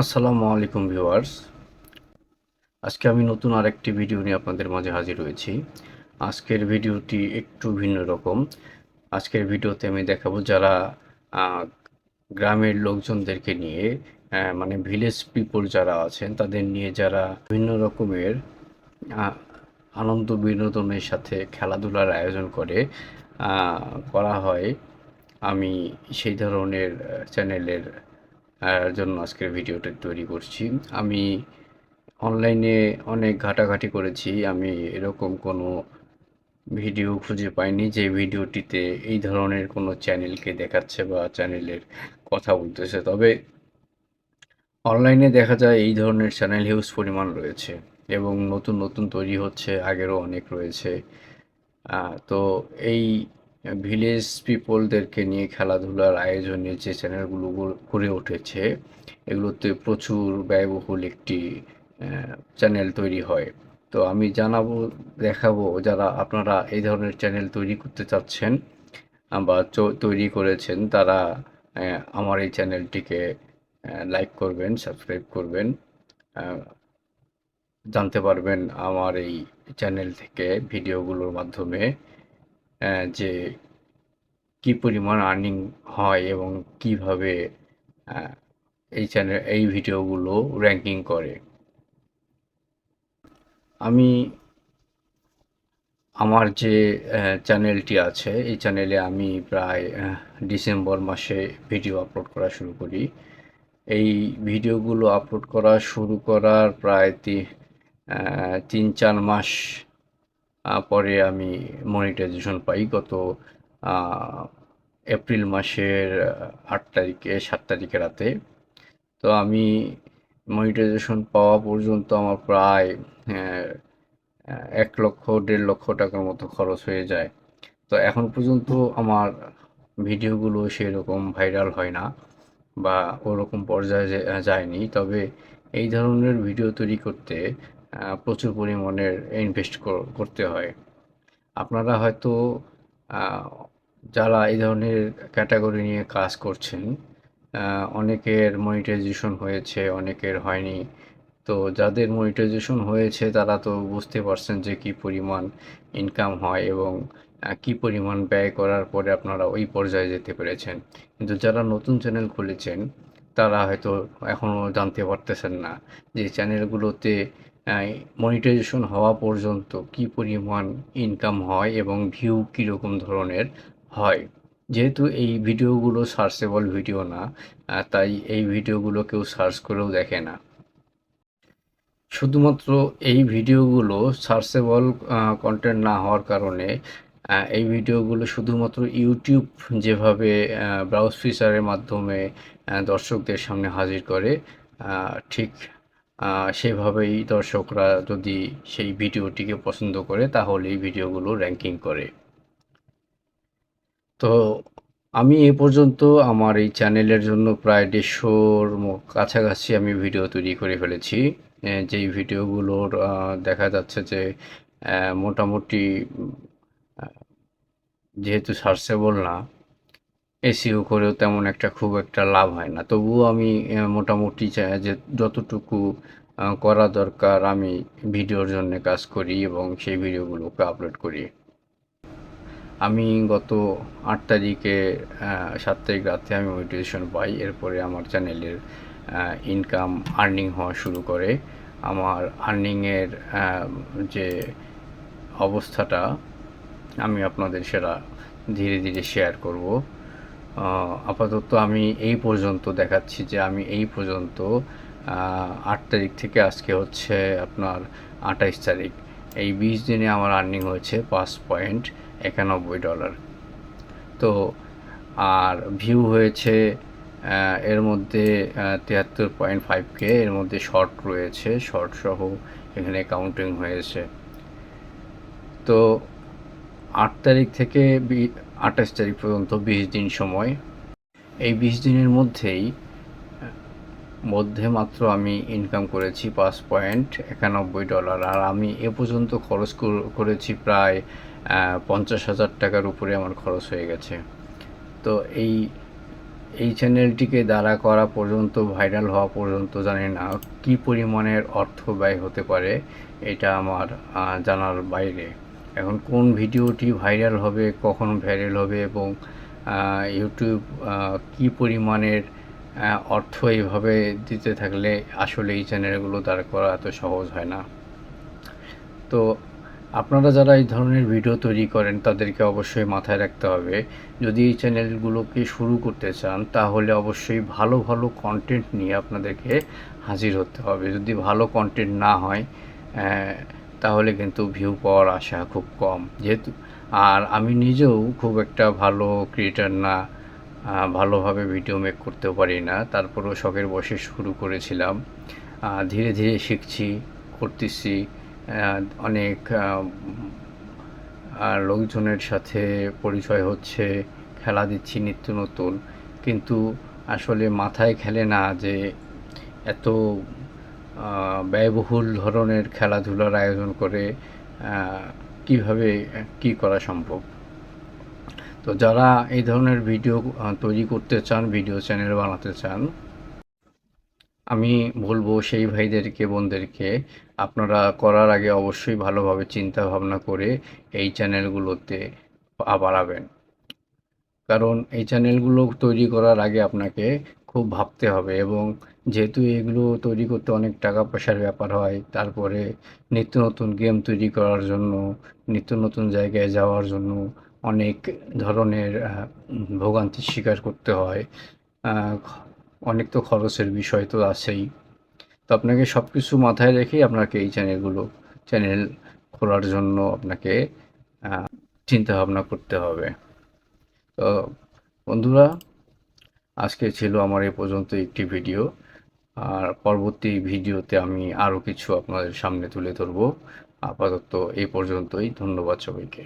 আসসালামু আলাইকুম ভিউয়ার্স। আজকে আমি নতুন আরেকটি ভিডিও নিয়ে আপনাদের মাঝে হাজির হয়েছি। আজকের ভিডিওটি একটু ভিন্ন রকম। আজকের ভিডিওতে আমি দেখাবো যারা গ্রামের লোকজনদেরকে নিয়ে মানে ভিলেজ পিপল যারা আছেন, তাদের নিয়ে যারা ভিন্ন রকমের আনন্দ বিনোদনের সাথে খেলাধুলার আয়োজন করে করা হয়, আমি সেই ধরনের চ্যানেলের জন্য আজকের ভিডিওটা তৈরি করছি। আমি অনলাইনে অনেক ঘাটাঘাটি করেছি। আমি এরকম কোনো ভিডিও খুঁজে পাইনি যে ভিডিওটিতে এই ধরনের কোনো চ্যানেলকে দেখাচ্ছে বা চ্যানেলের কথা বলতেছে। তবে অনলাইনে দেখা যায় এই ধরনের চ্যানেল হিউজ পরিমাণ রয়েছে এবং নতুন নতুন তৈরি হচ্ছে, আগেরও অনেক রয়েছে। তো এই ভিলেজ পিপলদেরকে নিয়ে খেলাধুলার আয়োজনে যে চ্যানেলগুলো গড়ে উঠেছে, এগুলোতে প্রচুর ব্যয়বহুল একটি চ্যানেল তৈরি হয়। তো আমি জানাব, দেখাবো যারা আপনারা এই ধরনের চ্যানেল তৈরি করতে চাচ্ছেন বা তৈরি করেছেন, তারা আমার এই চ্যানেলটিকে লাইক করবেন সাবস্ক্রাইব করবেন জানতে পারবেন আমার এই চ্যানেল থেকে ভিডিওগুলোর মাধ্যমে। যে কি পরিমাণ আর্নিং হয় এবং কীভাবে এই চ্যানেল এই ভিডিওগুলো র্যাঙ্কিং করে। আমি আমার যে চ্যানেলটি আছে, এই চ্যানেলে আমি প্রায় ডিসেম্বর মাসে ভিডিও আপলোড করা শুরু করি। এই ভিডিওগুলো আপলোড করা শুরু করার প্রায় তিন চার মাস পরে আমি মনিটাইজেশন পাই গত এপ্রিল মাসের আট তারিখে, সাত তারিখে রাতে। তো আমি মনিটাইজেশন পাওয়া পর্যন্ত আমার প্রায় এক লক্ষ, দেড় লক্ষ টাকার মতো খরচ হয়ে যায়। তো এখন পর্যন্ত আমার ভিডিওগুলো সেরকম ভাইরাল হয় না বা ওরকম পর্যায়ে যায়নি। তবে এই ধরনের ভিডিও তৈরি করতে প্রচুর পরিমাণের ইনভেস্ট করতে হয়। আপনারা হয়তো যারা এই ধরনের ক্যাটাগরি নিয়ে কাজ করছেন অনেকের মনিটাইজেশন হয়েছে, অনেকের হয়নি। তো যাদের মনিটাইজেশন হয়েছে, তারা তো বুঝতে পারছেন যে কি পরিমাণ ইনকাম হয় এবং কি পরিমাণ ব্যয় করার পরে আপনারা ওই পর্যায়ে যেতে পেরেছেন। কিন্তু যারা নতুন চ্যানেল খুলেছেন, তারা হয়তো এখনও জানতে পারতেছেন না যে চ্যানেলগুলোতে মনিটাইজেশন হওয়া পর্যন্ত কি পরিমাণ ইনকাম হয় এবং ভিউ কীরকম ধরনের হয়? যেহেতু এই ভিডিওগুলো সার্চেবল ভিডিও না তাই এই ভিডিওগুলো কেউ সার্চ করেও দেখে না। শুধুমাত্র এই ভিডিওগুলো সার্চেবল কন্টেন্ট না হওয়ার কারণে এই ভিডিওগুলো শুধুমাত্র ইউটিউব যেভাবে ব্রাউজ ফিচারের মাধ্যমে দর্শকদের সামনে হাজির করে ঠিক সেভাবেই দর্শকরা যদি সেই ভিডিওটিকে পছন্দ করে, তাহলে এই ভিডিওগুলো র্যাঙ্কিং করে। তো আমি এ পর্যন্ত আমার এই চ্যানেলের জন্য প্রায় দেড়শোর কাছাকাছি আমি ভিডিও তৈরি করে ফেলেছি। যেই ভিডিওগুলোর দেখা যাচ্ছে যে মোটামুটি যেহেতু সার্চেবল না এসিও করেও তেমন একটা খুব একটা লাভ হয় না। তবুও আমি মোটামুটি চাই যে, যতটুকু করা দরকার আমি ভিডিওর জন্য কাজ করি এবং সেই ভিডিওগুলোকে আপলোড করি। আমি গত আট তারিখে সাত তারিখ রাতে আমি মোটিভেশন পাই। এরপরে আমার চ্যানেলের ইনকাম আর্নিং হওয়া শুরু করে। আমার আর্নিংয়ের যে অবস্থাটা আমি আপনাদের সেটা ধীরে ধীরে শেয়ার করব। আপাতত আমি এই পর্যন্ত দেখাচ্ছি যে আমি এই পর্যন্ত আট তারিখ থেকে আজকে হচ্ছে আপনার আঠাইশ তারিখ। এই বিশ দিনে আমার আর্নিং হয়েছে পাঁচ পয়েন্ট একানব্বই ডলার তো আর ভিউ হয়েছে এর মধ্যে তিয়াত্তর পয়েন্ট ফাইভ কে এর মধ্যে শর্ট রয়েছে। শর্ট সহ এখানে কাউন্টিং হয়েছে। তো আট তারিখ থেকে আঠাশ তারিখ পর্যন্ত বিশ দিন সময়। এই বিশ দিনের মধ্যেই, মধ্যে মাত্র আমি ইনকাম করেছি পাঁচ পয়েন্ট একানব্বই ডলার আর আমি এ পর্যন্ত খরচ করেছি প্রায় পঞ্চাশ হাজার টাকার উপরে আমার খরচ হয়ে গেছে। তো এই এই চ্যানেলটিকে দাঁড়া করা পর্যন্ত ভাইরাল হওয়া পর্যন্ত জানি না কী পরিমাণের অর্থ ব্যয় হতে পারে, এটা আমার জানার বাইরে। এখন কোন ভিডিওটি ভাইরাল হবে, কখন ভাইরাল হবে এবং ইউটিউব কী পরিমাণের অর্থ এইভাবে দিতে থাকলে আসলে এই চ্যানেলগুলো দাঁড় করা এত সহজ হয় না। তো আপনারা যারা এই ধরনের ভিডিও তৈরি করেন, তাদেরকে অবশ্যই মাথায় রাখতে হবে, যদি এই চ্যানেলগুলোকে শুরু করতে চান, তাহলে অবশ্যই ভালো ভালো কন্টেন্ট নিয়ে আপনাদেরকে হাজির হতে হবে। যদি ভালো কন্টেন্ট না হয় তাহলে কিন্তু ভিউ পাওয়ার আশা খুব কম। যেহেতু, আর আমি নিজেও খুব একটা ভালো ক্রিয়েটার না ভালোভাবে ভিডিও মেক করতেও পারি না। তারপরেও শখের বসে শুরু করেছিলাম। ধীরে ধীরে শিখছি, করতেছি। অনেক লোকজনের সাথে পরিচয় হচ্ছে, খেলা দিচ্ছি নিত্য নতুন। কিন্তু আসলে মাথায় খেলে না যে এত ব্যয়বহুল ধরনের খেলাধুলার আয়োজন করে কীভাবে, কি করা সম্ভব? তো যারা এই ধরনের ভিডিও তৈরি করতে চান, ভিডিও চ্যানেল বানাতে চান, আমি বলব সেই ভাইদেরকে, বোনদেরকে, আপনারা করার আগে অবশ্যই ভালোভাবে চিন্তা ভাবনা করে এই চ্যানেলগুলোতে বাড়াবেন। কারণ এই চ্যানেলগুলো তৈরি করার আগে আপনাকে খুব ভাবতে হবে এবং যেহেতু এগুলো তৈরি করতে অনেক টাকা পয়সার ব্যাপার হয়, তারপরে নিত্য নতুন গেম তৈরি করার জন্য, নিত্য নতুন জায়গায় যাওয়ার জন্য অনেক ধরনের ভোগান্তির স্বীকার করতে হয়। অনেক তো খরচের বিষয় তো আছেই। তো আপনাকে সব কিছু মাথায় রেখেই আপনাকে এই চ্যানেলগুলো চ্যানেল খোলার জন্য আপনাকে চিন্তা ভাবনা করতে হবে। তো বন্ধুরা আজকে ছিল আমার এ পর্যন্ত একটি ভিডিও। আর পরবর্তী ভিডিওতে আমি আরও কিছু আপনাদের সামনে তুলে ধরবো। আপাতত এই পর্যন্তই। ধন্যবাদ সবাইকে।